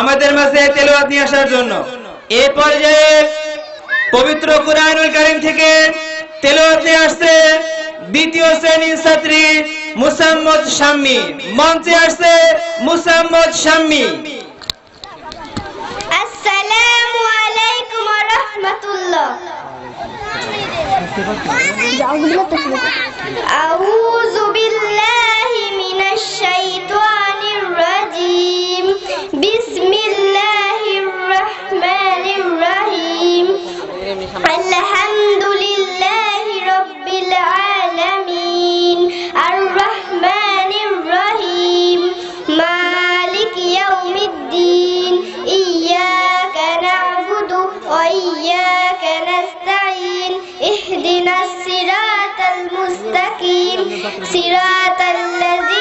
আমাদের মাঝে তেলাওয়াত নিয়ে আসার জন্য। এই পর্যায়ে পবিত্র কুরআনুল কারীম থেকে তেলাওয়াত নিয়ে আসছে দ্বিতীয় শ্রেণির ছাত্রী মুসাম্মদ শাম্মী। মঞ্চে আসছে মুসাম্মদ শাম্মী। আসসালামু আলাইকুম ওয়া রাহমাতুল্লাহ। আউযু اهدنا الصراط المستقيم. صراط الذين